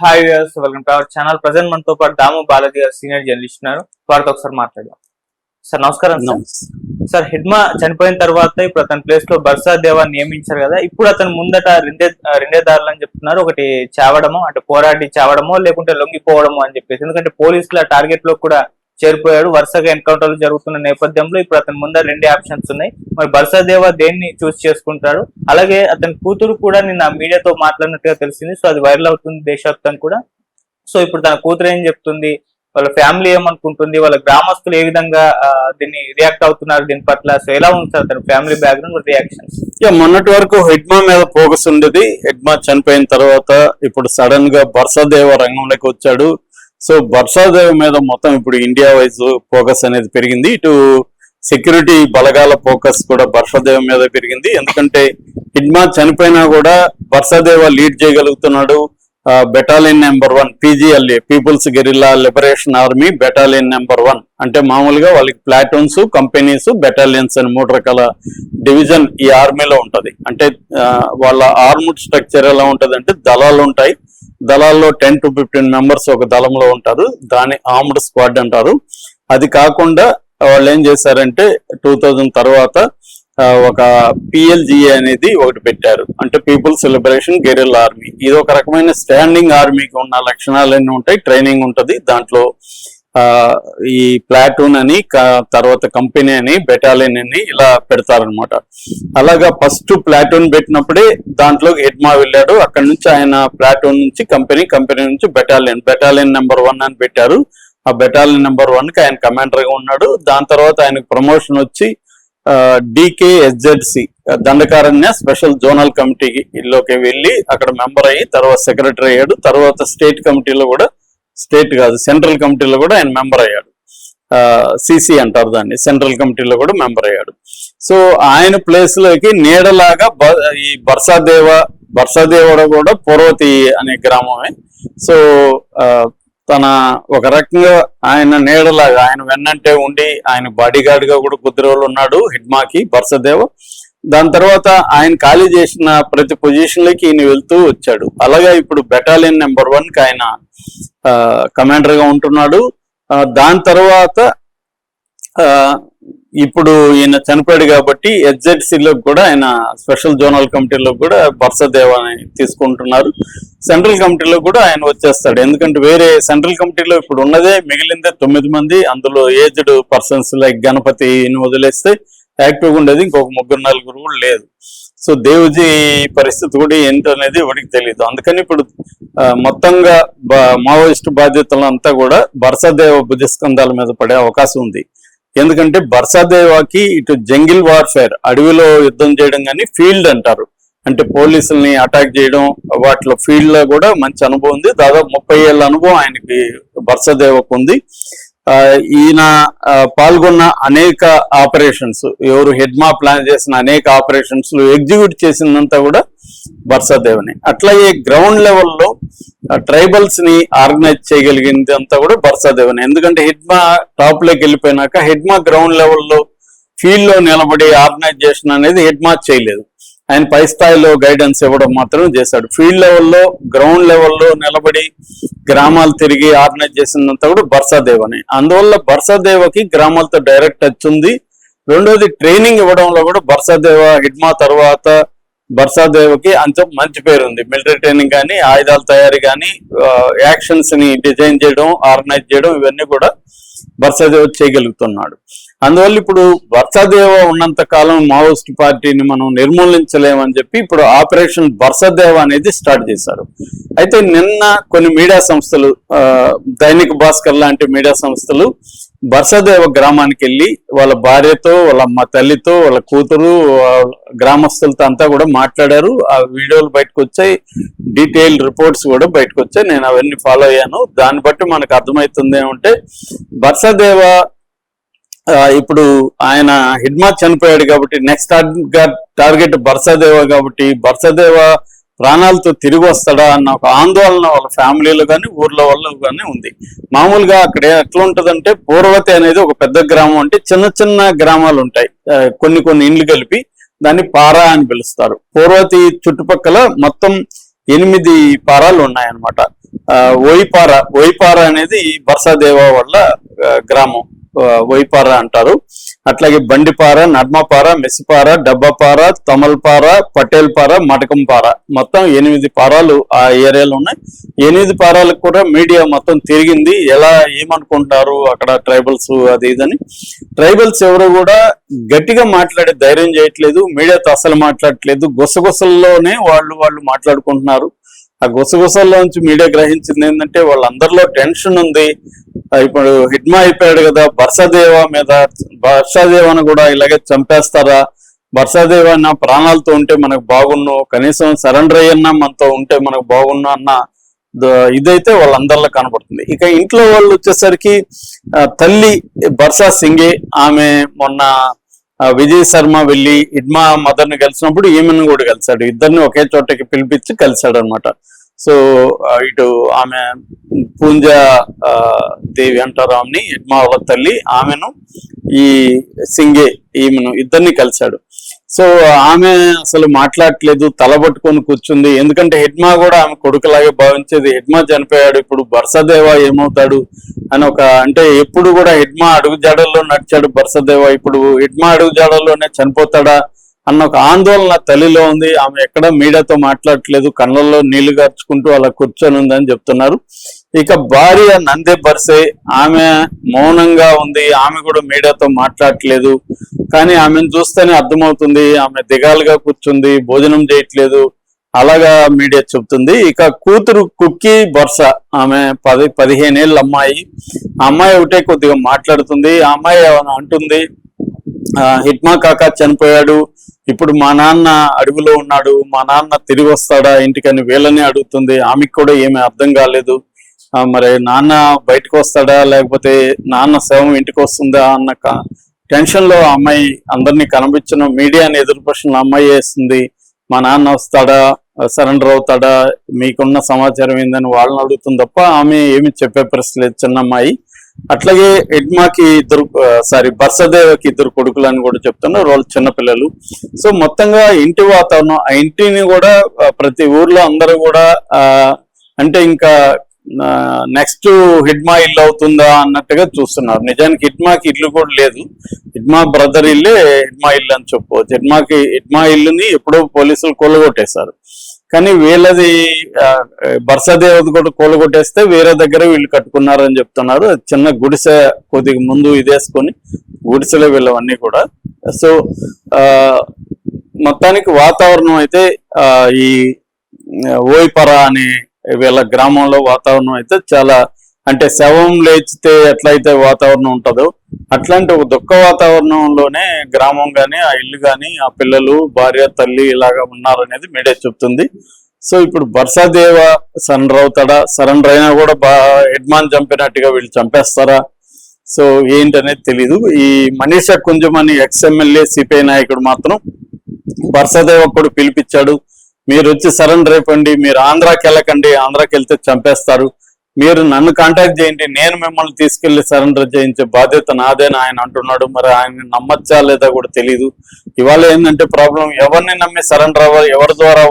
Hi viewers welcome to our channel present మనతో పాటు దాము బాలాజీ గారు సీనియర్ జర్నలిస్ట్ ఉన్నారు. వారితో ఒకసారి మాట్లాడదాం. సార్ నమస్కారం సార్ హిడ్మా చనిపోయిన తర్వాత ఇప్పుడు అతని ప్లేస్లో బర్సా దేవా నియమించారు కదా. ఇప్పుడు అతను ముందట రెండే రెండేదారులు అని చెప్తున్నారు. ఒకటి చావడము అంటే పోరాడి చావడమో లేకుంటే లొంగిపోవడము అని చెప్పేసి. ఎందుకంటే పోలీసుల టార్గెట్లో కూడా చేరిపోయాడు. వరుసగా ఎన్కౌంటర్లు జరుగుతున్న నేపథ్యంలో ఇప్పుడు అతని ముందర రెండు ఆప్షన్స్ ఉన్నాయి. మరి బర్సాదేవా దేన్ని చూస్ చేసుకుంటాడు? అలాగే అతని కూతురు కూడా నిన్న మీడియాతో మాట్లాడినట్టుగా తెలిసింది. సో అది వైరల్ అవుతుంది దేశవ్యాప్తం కూడా. సో ఇప్పుడు తన కూతురు ఏం చెప్తుంది? వాళ్ళ ఫ్యామిలీ ఏమనుకుంటుంది? వాళ్ళ గ్రామస్తులు ఏ విధంగా దీన్ని రియాక్ట్ అవుతున్నారు? దీని పట్ల సో ఎలా ఉంది సార్ తన ఫ్యామిలీ బ్యాక్గ్రౌండ్ రియాక్షన్ మొన్నటి వరకు హెడ్మా మీద ఫోకస్ ఉండేది. హెడ్మా చనిపోయిన తర్వాత ఇప్పుడు సడన్గా బర్సాదేవ రంగంలోకి వచ్చాడు. సో బర్సాదేవ మీద మొత్తం ఇప్పుడు ఇండియా వైజ్ ఫోకస్ అనేది పెరిగింది. ఇటు సెక్యూరిటీ బలగాల ఫోకస్ కూడా బర్షదేవ మీద పెరిగింది. ఎందుకంటే హిడ్మా చనిపోయినా కూడా Barshadeva lead చేయగలుగుతున్నాడు. Battalion number one PGLA people's guerrilla liberation army battalion number one అంటే మామూలుగా వాళ్ళకి ప్లాటూన్స్ కంపెనీస్ బెటాలియన్స్ అని మూడు రకాల డివిజన్ ఈ ఆర్మీలో ఉంటుంది. అంటే వాళ్ళ ఆర్ముడ్ స్ట్రక్చర్ ఎలా ఉంటుంది అంటే దళాలు ఉంటాయి. దళాల్లో టెన్ టు ఫిఫ్టీన్ మెంబర్స్ ఒక దళంలో ఉంటారు. దాన్ని ఆర్మ్డ్ స్క్వాడ్ అంటారు. అది కాకుండా వాళ్ళు ఏం చేశారంటే టూ థౌజండ్ తర్వాత ఒక పిఎల్జిఏ అనేది ఒకటి పెట్టారు. అంటే పీపుల్ సెలబ్రేషన్ గెరిల్ ఆర్మీ. ఇది ఒక రకమైన స్టాండింగ్ ఆర్మీకి ఉన్న లక్షణాలన్నీ ఉంటాయి. ట్రైనింగ్ ఉంటది. దాంట్లో ఈ ప్లాటూన్ అని తర్వాత కంపెనీ అని బెటాలియన్ అని ఇలా పెడతారనమాట అలాగా ఫస్ట్ ప్లాటూన్ పెట్టినప్పుడే దాంట్లో హెడ్మా వెళ్ళాడు. అక్కడ నుంచి ఆయన ప్లాటూన్ నుంచి కంపెనీ కంపెనీ నుంచి బెటాలియన్. బెటాలియన్ నెంబర్ వన్ అని పెట్టారు. ఆ బెటాలియన్ నెంబర్ వన్కి ఆయన కమాండర్గా ఉన్నాడు. దాని తర్వాత ఆయనకు ప్రమోషన్ వచ్చి డికేఎస్జెడ్సి దండకారణ్య స్పెషల్ జోనల్ కమిటీలోకి వెళ్ళి అక్కడ మెంబర్ అయ్యి తర్వాత సెక్రటరీ అయ్యాడు. తర్వాత స్టేట్ కమిటీలో కూడా స్టేట్ కాదు సెంట్రల్ కమిటీలో కూడా ఆయన మెంబర్ అయ్యాడు. సిసి అంటారు దాన్ని సెంట్రల్ కమిటీలో కూడా మెంబర్ అయ్యాడు. సో ఆయన ప్లేస్లోకి నీడలాగా ఈ బర్సాదేవ బర్సాదేవడ కూడా పూర్వతి అనే గ్రామమే. సో ఆ, తన ఒక రకంగా ఆయన నీడలాగా ఆయన వెన్నంటే ఉండి ఆయన బాడీగార్డ్గా గా కూడా కొద్ది రోజులు ఉన్నాడు హిడ్మాకి బర్సదేవ్. దాని తర్వాత ఆయన ఖాళీ చేసిన ప్రతి పొజిషన్ లకి ఈయన వెళ్తూ వచ్చాడు. అలాగే ఇప్పుడు బెటాలియన్ నెంబర్ వన్కి ఆయన కమాండర్గా ఉంటున్నాడు. దాని తర్వాత ఆ, ఇప్పుడు ఈయన చనిపోయాడు కాబట్టి హెచ్జెడ్సీలో కూడా ఆయన స్పెషల్ జోనల్ కమిటీలో కూడా బర్సదేవ్ అని తీసుకుంటున్నారు. సెంట్రల్ కమిటీలో కూడా ఆయన వచ్చేస్తాడు. ఎందుకంటే వేరే సెంట్రల్ కమిటీలో ఇప్పుడు ఉన్నదే మిగిలిందే తొమ్మిది మంది. అందులో ఏజ్డ్ పర్సన్స్ లైక్ గణపతిని వదిలేస్తే యాక్టివ్గా ఉండేది. ఇంకొక ముగ్గురు నలుగురు కూడా లేదు. సో దేవుజీ పరిస్థితి కూడా ఏంటనేది ఎవరికి తెలియదు అందుకని ఇప్పుడు మొత్తంగా బ- మావోయిస్ట్ బాధ్యతలంతా కూడా బర్సదేవ భుజస్కంధాల మీద పడే అవకాశం ఉంది. ఎందుకంటే బర్సాదేవాకి ఇటు జంగిల్ వార్ఫేర్ అడవిలో యుద్ధం చేయడం కానీ ఫీల్డ్ అంటారు. అంటే పోలీసుల్ని అటాక్ చేయడం వాటిలో ఫీల్డ్లో కూడా మంచి అనుభవం ఉంది. దాదాపు ముప్పై ఏళ్ళ అనుభవం ఆయనకి బర్సదేవకు ఉంది. ఈయన పాల్గొన్న అనేక ఆపరేషన్స్ ఎవరు హెడ్మా ప్లాన్ చేసిన అనేక ఆపరేషన్స్ ఎగ్జిక్యూట్ చేసిందంతా కూడా బర్సాదేవనే అట్లాగే గ్రౌండ్ లెవెల్లో ట్రైబల్స్ని ఆర్గనైజ్ చేయగలిగింది అంతా కూడా బర్సాదేవనే ఎందుకంటే హెడ్మా టాప్లోకి వెళ్ళిపోయినాక హెడ్మా గ్రౌండ్ లెవెల్లో ఫీల్డ్లో నిలబడి ఆర్గనైజేషన్ అనేది హెడ్మా చేయలేదు. ఆయన పై స్థాయిలో గైడెన్స్ ఇవ్వడం మాత్రం చేశాడు. ఫీల్డ్ లెవెల్లో గ్రౌండ్ లెవెల్లో నిలబడి గ్రామాలు తిరిగి ఆర్గనైజ్ చేసినంత కూడా బర్సాదేవ్ అని అందువల్ల బర్సాదేవకి గ్రామాలతో డైరెక్ట్ టచ్ ఉంది. రెండోది ట్రైనింగ్ ఇవ్వడంలో కూడా బర్సాదేవ హిడ్మా తర్వాత బర్సాదేవకి అంత మంచి పేరు ఉంది. మిలిటరీ ట్రైనింగ్ కానీ ఆయుధాల తయారీ కానీ యాక్షన్స్ని డిజైన్ చేయడం ఆర్గనైజ్ చేయడం ఇవన్నీ కూడా బర్సాదేవ్ చేయగలుగుతున్నాడు. అందువల్ల ఇప్పుడు బర్సాదేవ ఉన్నంత కాలం మావోయిస్ట్ పార్టీని మనం నిర్మూలించలేమని చెప్పి ఇప్పుడు ఆపరేషన్ బర్సదేవ అనేది స్టార్ట్ చేశారు. అయితే నిన్న కొన్ని మీడియా సంస్థలు ఆ, దైనిక్ భాస్కర్ లాంటి మీడియా సంస్థలు బర్సదేవ గ్రామానికి వెళ్ళి వాళ్ళ భార్యతో వాళ్ళ అమ్మ తల్లితో వాళ్ళ కూతురు గ్రామస్తులతో అంతా కూడా మాట్లాడారు. ఆ వీడియోలు బయటకు వచ్చాయి. డీటెయిల్ రిపోర్ట్స్ కూడా బయటకు వచ్చాయి. నేను అవన్నీ ఫాలో అయ్యాను. దాన్ని బట్టి మనకు అర్థమవుతుంది ఏమంటే బర్సదేవ ఇప్పుడు ఆయన హిడ్మా చనిపోయాడు కాబట్టి నెక్స్ట్ టార్గెట్ బర్సదేవ కాబట్టి బర్సదేవ ప్రాణాలతో తిరిగి వస్తాడా అన్న ఒక ఆందోళన వాళ్ళ ఫ్యామిలీలో కానీ ఊర్లో వాళ్ళు కానీ ఉంది. మామూలుగా అక్కడ ఎట్లా ఉంటదంటే పూర్వతి అనేది ఒక పెద్ద గ్రామం అంటే చిన్న చిన్న గ్రామాలు ఉంటాయి. కొన్ని కొన్ని ఇండ్లు కలిపి దాన్ని పారా అని పిలుస్తారు. పూర్వతి చుట్టుపక్కల మొత్తం ఎనిమిది పారాలు ఉన్నాయన్నమాట. ఆ, ఓయిపార ఓయిపార అనేది ఈ బర్సాదేవ వల్ల గ్రామం. వైపార అంటారు. అట్లాగే బండిపార నర్మపార మెస్సిపార డబ్బపార తమల్పార పటేల్పార మటకంపార. మొత్తం ఎనిమిది పారాలు ఆ ఏరియాలో ఉన్నాయి. ఎనిమిది పారాలకు కూడా మీడియా మొత్తం తిరిగింది. ఎలా ఏమనుకుంటారు అక్కడ ట్రైబల్స్ అది ఇదని. ట్రైబల్స్ ఎవరు కూడా గట్టిగా మాట్లాడే ధైర్యం చేయట్లేదు. మీడియాతో అసలు మాట్లాడట్లేదు. గుసగుసల్లోనే వాళ్ళు వాళ్ళు మాట్లాడుకుంటున్నారు. ఆ గుసగుసల్లోంచి మీడియా గ్రహించింది ఏంటంటే వాళ్ళందరిలో టెన్షన్ ఉంది. ఇప్పుడు హిడ్మా అయిపోయాడు కదా బర్షాదేవ మీద బర్షాదేవను కూడా ఇలాగే చంపేస్తారా? బర్షాదేవ నా ప్రాణాలతో ఉంటే మనకు బాగున్ను కనీసం సరెండర్ అయ్యన్నా మనతో ఉంటే మనకు బాగున్ను అన్న ద- ఇదైతే వాళ్ళందరిలో కనబడుతుంది ఇక ఇంట్లో వాళ్ళు వచ్చేసరికి తల్లి బర్షా సింగే ఆమె మొన్న విజయ్ శర్మ వెళ్ళి ఇడ్మా మదర్ని కలిసినప్పుడు ఈమెను కూడా కలిశాడు. ఇద్దరిని ఒకే చోటకి పిలిపించి కలిశాడు అనమాట సో ఇటు ఆమె పూంజ ఆ, దేవి అంటారు ఆమెని ఇడ్మా తల్లి ఆమెను ఈ సింగే ఈమెను ఇద్దరిని కలిశాడు. సో ఆమె అసలు మాట్లాడట్లేదు తల పట్టుకొని కూర్చుంది. ఎందుకంటే హెడ్మా కూడా ఆమె కొడుకులాగే భావించేది. హెడ్మా చనిపోయాడు ఇప్పుడు బర్సదేవా ఏమవుతాడు అని ఒక అంటే ఎప్పుడు కూడా హెడ్మా అడుగు జాడల్లో నడిచాడు బర్సదేవా. ఇప్పుడు హెడ్మా అడుగు జాడల్లోనే చనిపోతాడా అన్న ఒక ఆందోళన తల్లిలో ఉంది. ఆమె ఎక్కడ మీడియాతో మాట్లాడట్లేదు. కళ్ళల్లో నీళ్ళు గార్చుకుంటూ అలా కూర్చొని ఉందని చెప్తున్నారు. ఇక భార్య నందే బర్సే ఆమె మౌనంగా ఉంది. ఆమె కూడా మీడియాతో మాట్లాడట్లేదు. కానీ ఆమెను చూస్తేనే అర్థమవుతుంది. ఆమె దిగాలుగా కూర్చుంది. భోజనం చేయట్లేదు. అలాగా మీడియా చెప్తుంది ఇక కూతురు కుక్కీ బర్స ఆమె పది పదిహేనేళ్ళ అమ్మాయి. అమ్మాయి ఒకటే కొద్దిగా మాట్లాడుతుంది. ఆ అమ్మాయి అంటుంది? హిట్మా కాకా చనిపోయాడు. ఇప్పుడు మా నాన్న అడుగులో ఉన్నాడు. మా నాన్న తిరిగి వస్తాడా? ఇంటికని వీళ్ళని అడుగుతుంది. ఆమెకు కూడా ఏమీ అర్థం కాలేదు. మరి నాన్న బయటకు వస్తాడా? లేకపోతే నాన్న శవం ఇంటికి వస్తుందా? అన్న టెన్షన్లో అమ్మాయి అందరినీ కనిపించిన. మీడియాని ఎదురు ప్రశ్నలు అమ్మాయి వేస్తుంది మా నాన్న వస్తాడా? సరెండర్ అవుతాడా? మీకున్న సమాచారం ఏందని వాళ్ళని అడుగుతుంది తప్ప ఆమె ఏమి చెప్పే ప్రశ్న లేదు చిన్న అమ్మాయి అట్లాగే ఎడ్మాకి ఇద్దరు సారీ బర్సదేవకి ఇద్దరు కొడుకులు అని కూడా చెప్తున్నారు వాళ్ళు చిన్నపిల్లలు సో మొత్తంగా ఇంటి వాతావరణం ఆ ఇంటిని కూడా ప్రతి ఊర్లో అందరూ కూడా అంటే ఇంకా నెక్స్ట్ హిడ్మా ఇల్లు అవుతుందా అన్నట్టుగా చూస్తున్నారు. నిజానికి హిడ్మాకి ఇల్లు కూడా లేదు. హిడ్మా బ్రదర్ ఇల్లే హిడ్మా ఇల్లు అని చెప్పుకోవచ్చు హిడ్మాకి హిడ్మా ఇల్లుని ఎప్పుడో పోలీసులు కొల్లగొట్టేశారు. కానీ వీళ్ళది బర్సదేవత కూడా కూలగొట్టేస్తే వేరే దగ్గర వీళ్ళు కట్టుకున్నారని చెప్తున్నారు. చిన్న గుడిసె కొద్దిగా ముందు ఇదేసుకొని గుడిసెలో వీళ్ళవన్నీ కూడా. సో మొత్తానికి వాతావరణం అయితే ఈ ఓయిపర అనే వీళ్ళ గ్రామంలో వాతావరణం అయితే చాలా అంటే శవం లేచితే ఎట్లయితే వాతావరణం ఉంటుందో అట్లాంటి ఒక దుఃఖ వాతావరణంలోనే గ్రామం కానీ ఆ ఇల్లు కానీ ఆ పిల్లలు భార్య తల్లి ఇలాగా ఉన్నారనేది మీడియా చెప్తుంది. సో ఇప్పుడు బర్సాదేవ సరెండర్ అవుతాడా? సరెండర్ అయినా కూడా బా హెడ్మాన్ చంపినట్టుగా వీళ్ళు చంపేస్తారా? సో ఏంటనేది తెలీదు. ఈ మనీషా కుంజమని అని ఎమ్మెల్యే సిపిఐ నాయకుడు మాత్రం బర్సాదేవ కూడా పిలిపించాడు. మీరు వచ్చి సరెండర్ అయిపోండి. మీరు ఆంధ్రాకి వెళ్ళకండి ఆంధ్రాకి వెళ్తే చంపేస్తారు. మీరు నన్ను కాంటాక్ట్ చేయండి. నేను మిమ్మల్ని తీసుకెళ్ళి సరెండర్ చేయించే బాధ్యత నాదేనా ఆయన అంటున్నాడు. మరి ఆయన నమ్మచ్చా లేదా కూడా తెలియదు ఇవాళ ఏంటంటే ప్రాబ్లం ఎవరిని నమ్మి సరెండర్ అవ్వాలి ఎవరి ద్వారా అవ్వాలి